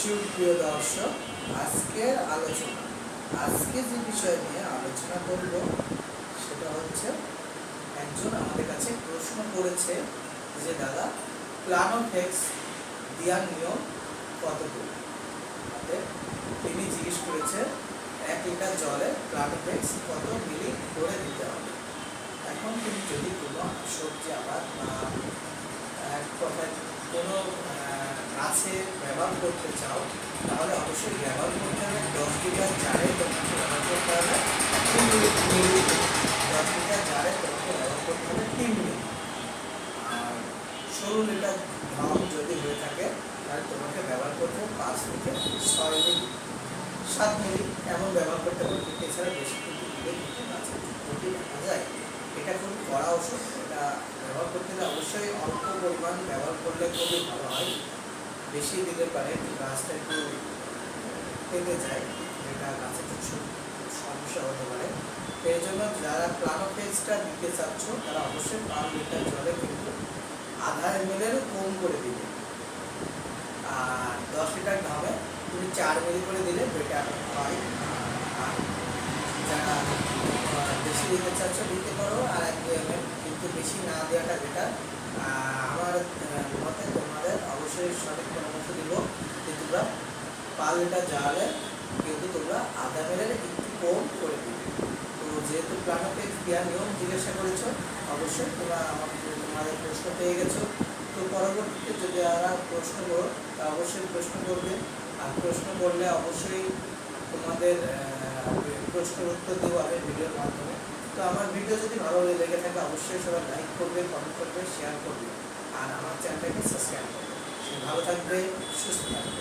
সুপ্রিয় দর্শক, আজকের আলোচনা। আজকে যে বিষয় নিয়ে আলোচনা করব, সেটা হচ্ছে একজন আমাদের কাছে প্রশ্ন করেছে যে, দাদা, প্লানোফেক্স দেওয়ার নিয়ম অতএব তিনি জিজ্ঞেস করেছে এক লিটার জলে প্লানোফেক্স কত মিলি করে দিতে হবে? এখন তুমি যদি কোনো সবজি আবার এক কথায় কোনো গাছে ব্যবহার করতে চাও, তাহলে অবশ্যই ব্যবহার করতে হবে। দশ লিটার জারে তোমাকে ব্যবহার করতে হবে। তিন মিনিট দশ লিটার জারে তোমাকে ব্যবহার করতে হবে তিন মিনিট। আর ষোলো লিটার ঢং যদি হয়ে থাকে, তাহলে তোমাকে ব্যবহার করতে হবে পাঁচ থেকে ছয় মিনিট। সাত মিনিট এমন ব্যবহার করতে হবে, এছাড়া বেশি কিন্তু দিলে কিন্তু গাছের ক্ষতি দেখা যায়। এটা খুব কড়া ওষুধ, এটা ব্যবহার করতে হলে অবশ্যই অল্প পরিমাণ ব্যবহার করলে খুবই ভালো হয়। বেশি দিলে পারে গাছটা একটু পেকে যায়, যেটা গাছের কিছু সমস্যা হতে পারে। এই জন্য যারা প্লানোফেক্সটা দিতে চাচ্ছ, তারা অবশ্যই পার লিটার জলে কিন্তু আধা এম কম করে দিবে। আর দশ লিটার ঢাবে তুমি চার মিলি করে দিলে বেটার হয় আর যারা বেশি দিতে চাচ্ছ, দিতে পারো। আর এক দু এম কিন্তু বেশি না দেওয়াটা বেটার আমার মতে তোমাদের অবশ্যই সঠিক পরামর্শ দিব যে তোমরা লিটার জালে কিন্তু তোমরা আধা মিলের একটু কম করে দিবে। তো যেহেতু প্লানোপেক্স দেওয়ার নিয়ম জিজ্ঞাসা করেছ, অবশ্যই তোমরা আমাকে তোমাদের প্রশ্ন পেয়ে গেছো। তো পরবর্তীতে যদি যারা প্রশ্ন করো, তা অবশ্যই প্রশ্ন করবে। আর প্রশ্ন করলে অবশ্যই তোমাদের প্রশ্নের উত্তর দেবো আমি ভিডিওর মাধ্যমে। তো আমার ভিডিও যদি ভালো লেগে থাকে, অবশ্যই সবাই লাইক করবে কমেন্ট করবে শেয়ার করবে। আর আমার চ্যানেলটাকে সাবস্ক্রাইব করবে। ভালো থাকবে, সুস্থ থাকবে।